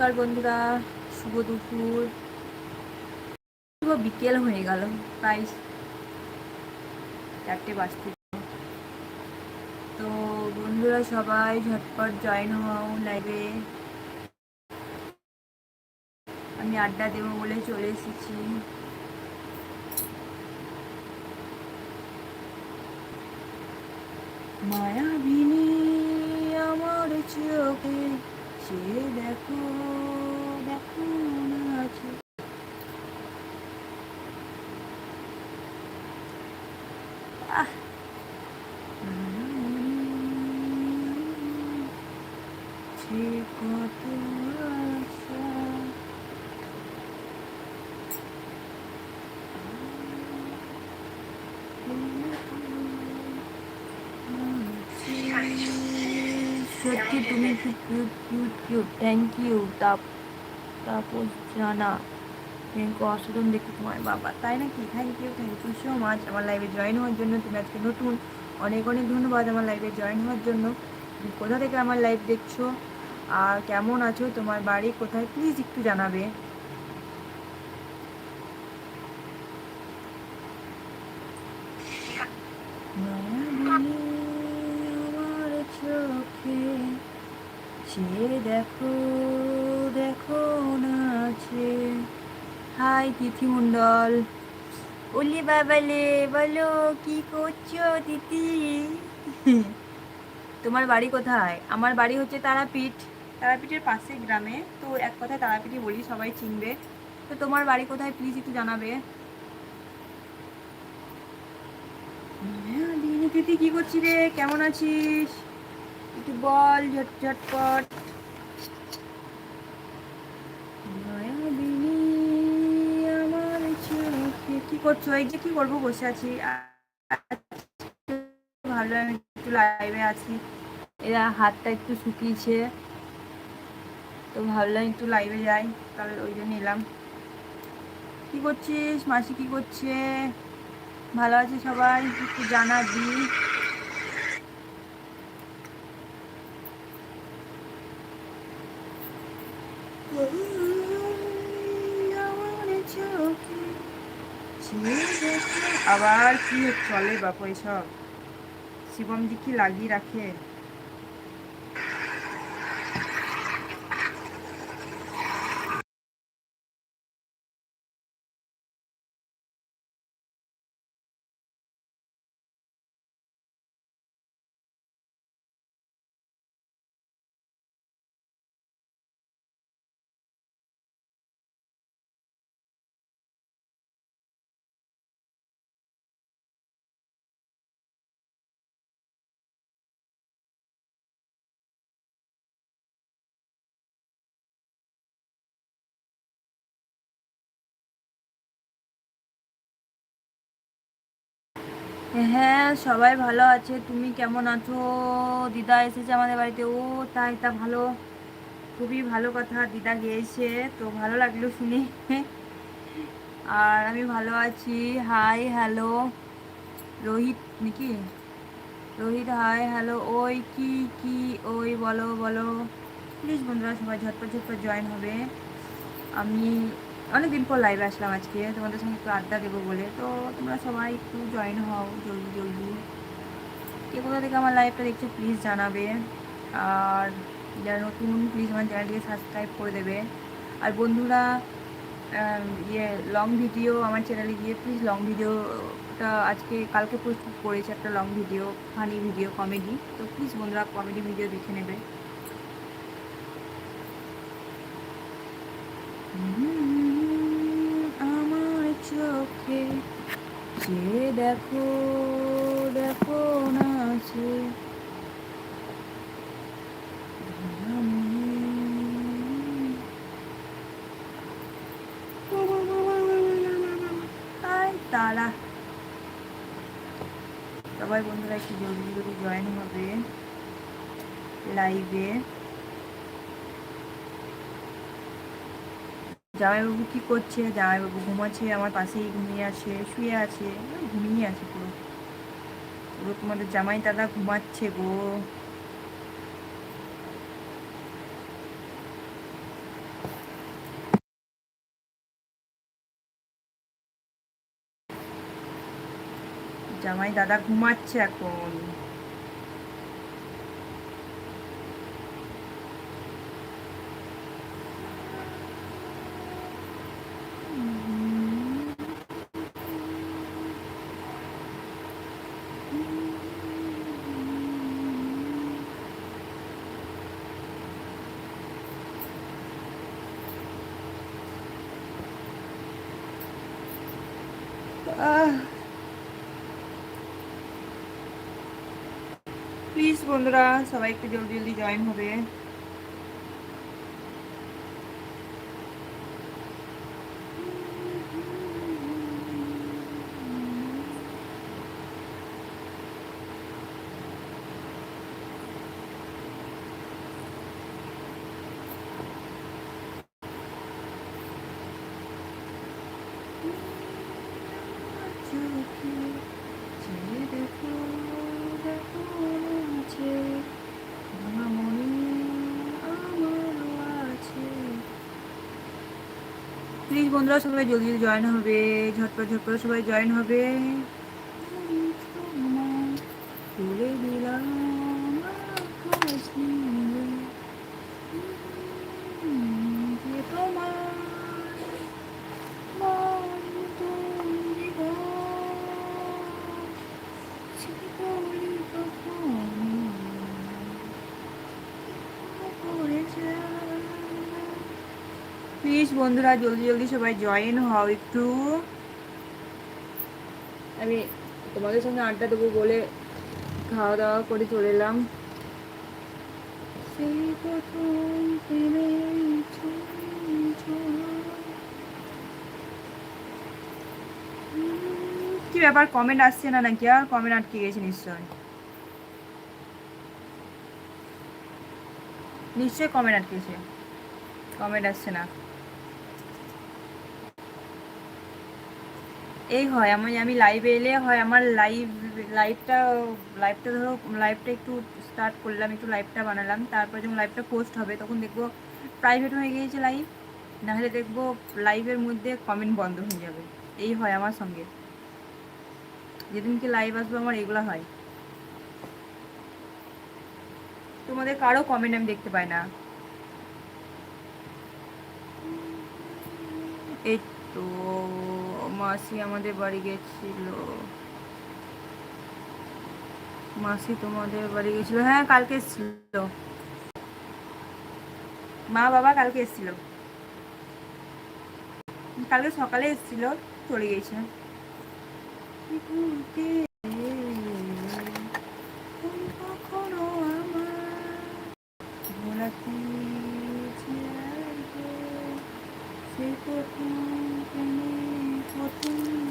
নমস্কার বন্ধুরা, শুভ দুপুর। শুভ বিকেল হয়ে গেল, প্রায় চারটে বাজতে। তো বন্ধুরা সবাই ঝটপট জয়েন হও লাইভে আমি আড্ডা দেবো বলে চলে এসেছি। মায়াবিনী আমার চোখে সে দেখো দেখো না আছে আহ সে কত আশা সত্যি, তুমি খুব cute cute cute thank you তাপ, তাপস জানা। থ্যাংক অসাধারণ দেখি তোমার বাবা। তাই নাকি? Thank you thank you so much আমার লাইভে জয়েন হওয়ার জন্য তুমি আজকে নতুন। অনেক অনেক ধন্যবাদ আমার লাইভে জয়েন হওয়ার জন্য। তুমি কোথা থেকে আমার লাইভ দেখছ? আর কেমন আছো? তোমার বাড়ি কোথায়? প্লিজ একটু জানাবে। মায়াবিনী আমার চোখে সে দেখো দেখো না আছে হাই তিথি মণ্ডল ওলি বাবালে বলো কি করছ তিথি? তোমার বাড়ি কোথায়? আমার বাড়ি হচ্ছে তারাপীঠ। তারাপীঠের পাশে গ্রামে। তো এক কথায় তারাপীঠই বলি সবাই চিনবে। তো তোমার বাড়ি কোথায় প্লিজ একটু জানাবে। হ্যাঁ, দিনী প্রীতি কি করছি রে কেমন আছিস? একটু বল ঝট ঝটপট মায়াবিনী আমার চোখে। কি করছ? এই যে কি করব? বসে আছি। ভালো, আমি একটু লাইভে আছি। এরা হাতটা একটু শুকিয়েছে। তো ভাবলাম একটু লাইভে যাই। তাহলে ওই জন্য এলাম। কি করছিস? মাসি কি করছে? ভালো আছে সবাই? একটু জানাবি। আবার কি চলে বাপ এসব? শিবমজি কি লাগিয়ে রাখে? হ্যাঁ সবাই ভালো আছে। তুমি কেমন আছো? দিদা এসেছে আমাদের বাড়িতে। ও, তাই তা ভালো। খুবই ভালো কথা। দিদা গিয়েছে, তো ভালো লাগল শুনে। আর আমি ভালো আছি। হাই হ্যালো রোহিত, নাকি? রোহিত হাই হ্যালো ওই কি কি? ওই বলো বলো। প্লিজ বন্ধুরা, সবাই ঝটপট ঝটপট জয়েন হবে। আমি অনেকদিন পর লাইভে আসলাম আজকে, তোমাদের সঙ্গে একটু আড্ডা দেবো বলে। তো তোমরা সবাই একটু জয়েন হও, জলদি জলদি। কে কোথা থেকে আমার লাইভটা দেখছ প্লিজ জানাবে। আর যারা নতুন প্লিজ আমার চ্যানেলটিকে সাবস্ক্রাইব করে দেবে। আর বন্ধুরা ইয়ে লং ভিডিও আমার চ্যানেলে গিয়ে প্লিজ লং ভিডিওটা আজকে, কালকে প্রস্তুত করেছে একটা long video funny video comedy তো প্লিজ বন্ধুরা কমেডি ভিডিও দেখে নেবে। আমার দেখো দেখো না সে। আয় তারা। সবাই বন্ধুরা একটু জলদি জয়েন হবে লাইভে জামাইবাবু কী করছে? জামাইবাবু ঘুমাচ্ছে, আমার পাশেই ঘুমিয়ে আছে, শুয়ে আছে মানে ঘুমিয়ে আছে পুরো। পুরো তোমাদের জামাই দাদা ঘুমাচ্ছে গো। জামাই দাদা ঘুমাচ্ছে এখন। প্লিজ বন্ধুরা সবাই একটু জলদি জলদি জয়েন হবে প্লিজ বন্ধুরা সবাই জলদি জলদি জয়েন হবে ঝটপট ঝটপট সবাই জয়েন হবে প্লিজ বন্ধুরা, জলদি জলদি সবাই জয়েন হও একটু। আমি তোমাদের সঙ্গে আড্ডা দেবো বলে খাওয়া দাওয়া করে চলে এলাম। কি ব্যাপার কমেন্ট আসছে না নাকি? আর কমেন্ট আটকে গেছে নিশ্চয় নিশ্চয় কমেন্ট আটকেছে। কমেন্ট আসছে না। এই হয়, আমি আমি লাইভে এলে হয়, আমার লাইভ লাইভটা লাইভটা ধরো লাইভটা একটু স্টার্ট করলাম, একটু লাইভটা বানালাম, তারপর যখন লাইভটা পোস্ট হবে, তখন দেখব প্রাইভেট হয়ে গিয়েছে লাইভ নাহলে দেখব লাইভের মধ্যে কমেন্ট বন্ধ হয়ে যাবে। এই হয় আমার সঙ্গে। যেদিনকে লাইভ আসবে, আমার এগুলো হয়। তোমাদের কারও কমেন্ট আমি দেখতে পাই না। এই তো। মাসি আমাদের বাড়ি গেছিল। মাসি তোমাদের বাড়ি গেছিল। হ্যাঁ কালকে এসেছিল। মা বাবা কালকে এসেছিল। কালকে সকালে এসেছিল, চলে গেছে ভুলতে তুমি Thank you.